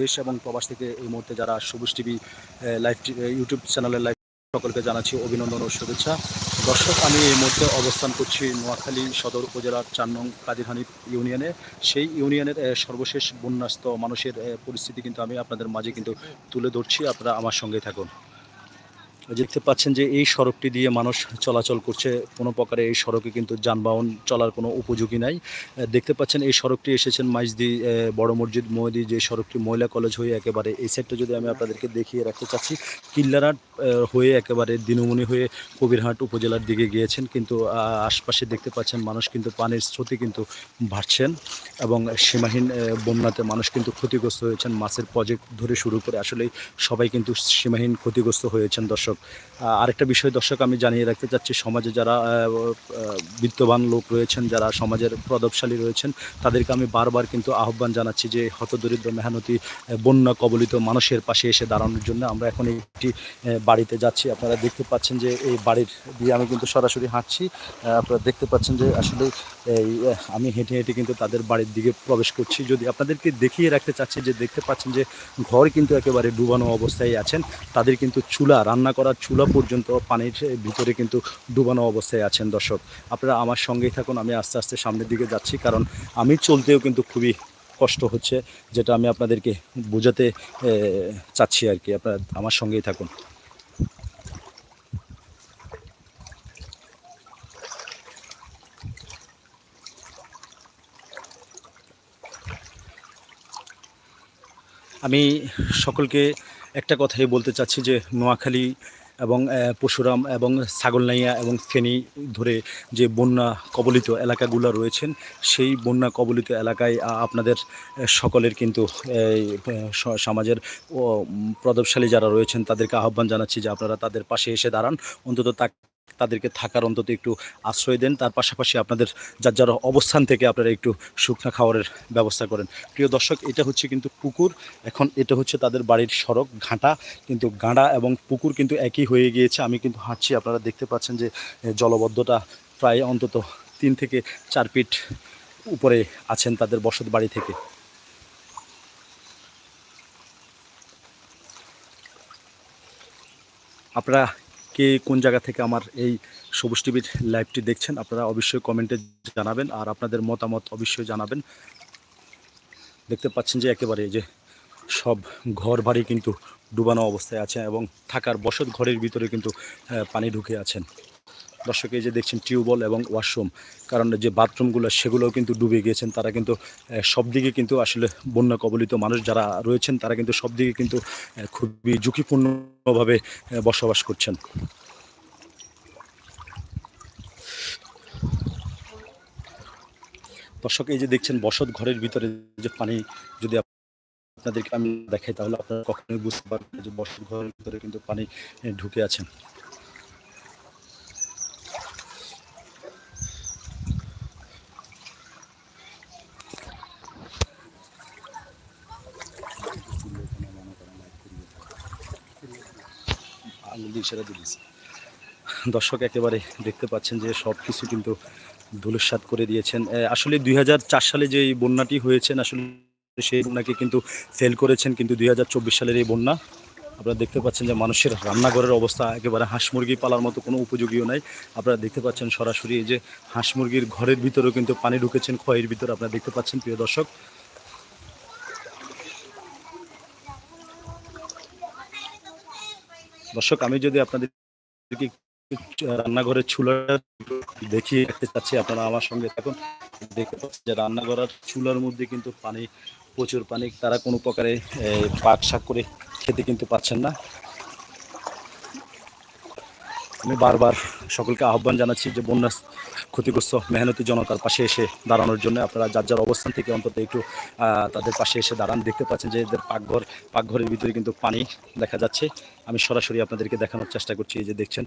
দেশ এবং প্রবাস থেকে এই মুহূর্তে যারা সবুজ টিভি লাইভ ইউটিউব চ্যানেলের লাইভ সকলকে জানাচ্ছি অভিনন্দন ও শুভেচ্ছা। দর্শক, আমি এই মুহূর্তে অবস্থান করছি নোয়াখালী সদর উপজেলার চার নং কাদিরহানিফ ইউনিয়নে। সেই ইউনিয়নের সর্বশেষ বন্যাস্ত মানুষের পরিস্থিতি কিন্তু আমি আপনাদের মাঝে কিন্তু তুলে ধরছি। আপনারা আমার সঙ্গে থাকুন। দেখতে পাচ্ছেন যে এই সড়কটি দিয়ে মানুষ চলাচল করছে। কোনো প্রকারে এই সড়কে কিন্তু যানবাহন চলার কোনো উপযোগী নাই। দেখতে পাচ্ছেন এই সড়কটি এসেছেন মাইজদি বড় মসজিদ মহিদি যে সড়কটি মহিলা কলেজ হয়ে একেবারে এই সাইডটা যদি আমি আপনাদেরকে দেখিয়ে রাখতে চাচ্ছি কিল্লারহাট হয়ে একেবারে দিনমণি হয়ে কবিরহাট উপজেলার দিকে গিয়েছেন। কিন্তু আশপাশে দেখতে পাচ্ছেন মানুষ কিন্তু পানির স্রোতে কিন্তু বাড়ছেন এবং সীমাহীন বন্যাতে মানুষ কিন্তু ক্ষতিগ্রস্ত হয়েছেন। মাছের প্রজেক্ট ধরে শুরু করে আসলে সবাই কিন্তু সীমাহীন ক্ষতিগ্রস্ত হয়েছেন দর্শক। আরেকটা বিষয় দর্শক, আমি জানিয়ে রাখতে চাচ্ছি, সমাজে যারা বিত্তবান লোক রয়েছেন, যারা সমাজের প্রদবশালী রয়েছেন, তাদেরকে আমি বারবার কিন্তু আহ্বান জানাচ্ছি যে হতদরিদ্র, মেহনতি বন্যা কবলিত মানুষের পাশে এসে দাঁড়ানোর জন্য আমরা এখন একটি বাড়িতে যাচ্ছি। আপনারা দেখতে পাচ্ছেন যে এই বাড়ির দিয়ে আমি কিন্তু সরাসরি হাঁটছি। আপনারা দেখতে পাচ্ছেন যে আসলে এই আমি হেঁটে হেঁটে কিন্তু তাদের বাড়ির দিকে প্রবেশ করছি। যদি আপনাদেরকে দেখিয়ে রাখতে চাচ্ছি যে দেখতে পাচ্ছেন যে ঘর কিন্তু একেবারে ডুবানো অবস্থায় আছেন, তাদের কিন্তু চুলা রান্না করার চুলা পর্যন্ত পানির ভিতরে কিন্তু ডুবানো অবস্থায় আছেন, দর্শক। আপনারা আমার সঙ্গেই থাকুন, আমি আস্তে আস্তে সামনের দিকে যাচ্ছি, কারণ আমি চলতেও কিন্তু খুবই কষ্ট হচ্ছে, যেটা আমি আপনাদেরকে বোঝাতে চাচ্ছি আর কি। আপনারা আমার সঙ্গেই থাকুন। আমি সকলকে একটা কথাই বলতে চাচ্ছি যে নোয়াখালী এবং পশুরাম এবং ছাগলনাইয়া এবং ফেনী ধরে যে বন্যা কবলিত এলাকাগুলো রয়েছেন, সেই বন্যা কবলিত এলাকায় আপনাদের সকলের কিন্তু সমাজের প্রদবশালী যারা রয়েছেন, তাদেরকে আহ্বান জানাচ্ছি যে আপনারা তাদের পাশে এসে দাঁড়ান। অন্তত তা তাদেরকে থাকার অন্তত একটু আশ্রয় দেন। তার পাশাপাশি আপনাদের যার যার অবস্থান থেকে আপনারা একটু শুকনা খাবারের ব্যবস্থা করেন। প্রিয় দর্শক, এটা হচ্ছে কিন্তু পুকুর। এখন এটা হচ্ছে তাদের বাড়ির সড়ক, ঘাঁটা। কিন্তু গাঁড়া এবং পুকুর কিন্তু একই হয়ে গিয়েছে। আমি কিন্তু হাঁটছি, আপনারা দেখতে পাচ্ছেন যে জলবদ্ধতা প্রায় অন্তত তিন থেকে চার ফিট উপরে আছেন তাদের বসত বাড়ি থেকে। আপনারা কে কোন জায়গা থেকে আমার এই সবুজ টিভির লাইভটি দেখছেন, আপনারা অবশ্যই কমেন্টে জানাবেন আর আপনাদের মতামত অবশ্যই জানাবেন। দেখতে পাচ্ছেন যে একেবারে যে সব ঘর বাড়ি কিন্তু ডুবানো অবস্থায় আছে এবং থাকার বসত ঘরের ভিতরে কিন্তু পানি ঢুকে আছেন। দর্শক, এই যে দেখছেন টিউবওয়েল এবং ওয়াশরুম, কারণ যে বাথরুমগুলো, সেগুলোও কিন্তু ডুবে গিয়েছেন। তারা কিন্তু সব দিকে কিন্তু আসলে বন্যা কবলিত মানুষ যারা রয়েছেন, তারা কিন্তু সব দিকে কিন্তু খুবই ঝুঁকিপূর্ণভাবে বসবাস করছেন। দর্শক, এই যে দেখছেন বসত ঘরের ভিতরে যে পানি, যদি আপনাদেরকে আমি দেখাই, তাহলে আপনারা কখনোই বুঝতে পারবেন যে বসত ঘরের ভিতরে কিন্তু পানি ঢুকে আছেন। আঙুল দিয়ে দিয়েছে। দর্শক, একেবারে দেখতে পাচ্ছেন যে সব কিছু কিন্তু ধুলিস্বাদ করে দিয়েছেন। আসলে দুই সালে যে বন্যাটি হয়েছেন আসলে সেই বন্যাকে কিন্তু ফেল করেছেন কিন্তু দুই হাজার চব্বিশ সালের এই বন্যা। আপনারা দেখতে পাচ্ছেন যে মানুষের রান্নাঘরের অবস্থা, একেবারে হাঁস মুরগি পালার মতো কোনো উপযোগীও নাই। আপনারা দেখতে পাচ্ছেন সরাসরি এই যে হাঁস মুরগির ঘরের ভিতরেও কিন্তু পানি ঢুকেছেন, ক্ষয়ের ভিতরে আপনারা দেখতে পাচ্ছেন, প্রিয় দর্শক। দর্শক, আমি যদি আপনাদের রান্নাঘরের চুলাটা দেখিয়ে রাখতে চাচ্ছি, আপনারা আমার সঙ্গে থাকুন। দেখতে পাচ্ছি যে রান্নাঘরের চুলার মধ্যে কিন্তু পানি, প্রচুর পানি, তারা কোনো প্রকারে পাক শাক করে খেতে কিন্তু পাচ্ছেন না। আমি বারবার সকলকে আহ্বান জানাচ্ছি যে বন্যা ক্ষতিগ্রস্ত মেহনতি জনতার পাশে এসে দাঁড়ানোর জন্য আপনারা যার যার অবস্থান থেকে অন্তত একটু তাদের পাশে এসে দাঁড়ান। দেখতে পাচ্ছেন যে এদের পাকঘর, পাকঘরের ভিতরে কিন্তু পানি দেখা যাচ্ছে। আমি সরাসরি আপনাদেরকে দেখানোর চেষ্টা করছি, এই যে দেখছেন।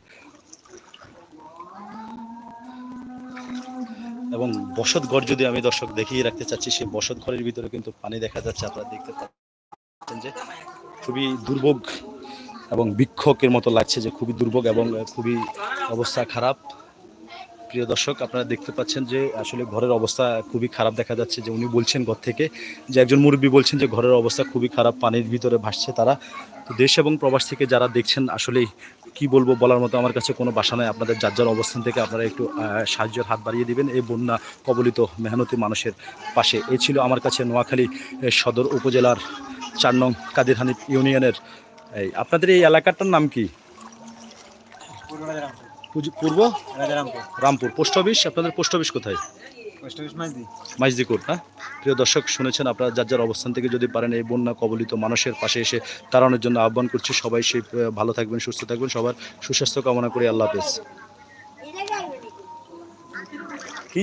এবং বসত ঘর যদি আমি দর্শক দেখিয়ে রাখতে চাচ্ছি, সেই বসত ঘরের ভিতরে কিন্তু পানি দেখা যাচ্ছে। আপনারা দেখতে পাচ্ছেন যে খুবই দুর্ভোগ এবং বিক্ষোভের মতো লাগছে যে খুবই দুর্ভোগ এবং খুবই অবস্থা খারাপ। প্রিয় দর্শক, আপনারা দেখতে পাচ্ছেন যে আসলে ঘরের অবস্থা খুবই খারাপ দেখা যাচ্ছে। যে উনি বলছেন ঘর থেকে যে একজন মুরব্বী বলছেন যে ঘরের অবস্থা খুবই খারাপ, পানির ভিতরে ভাসছে তারা। তো দেশ এবং প্রবাস থেকে যারা দেখছেন, আসলেই কি বলব বলার মতো আমার কাছে কোনো বাসা নাই। আপনাদের যার যার অবস্থান থেকে আপনারা একটু সাহায্যের হাত বাড়িয়ে দিবেন। এই বন্যা কবলিত মেহনতি মানুষের পাশে। এই ছিল আমার কাছে নোয়াখালী সদর উপজেলার চার নং কাদির হানিফ ইউনিয়নের। এই, আপনাদের এই এলাকাটার নাম কি? পূর্ব? রামপুর। Post office? আপনাদের পোস্ট অফিস কোথায়? মাইজদিকুর না প্রিয় দর্শক, শুনেছেন আপনারা যার যার অবস্থান থেকে যদি পারেন এই বন্যা কবলিত মানুষের পাশে এসে তাড়ানোর জন্য আহ্বান করছি। সবাই সেই ভালো থাকবেন, সুস্থ থাকবেন। সবার সুস্বাস্থ্য কামনা করি। আল্লাহ হাফেজ। কি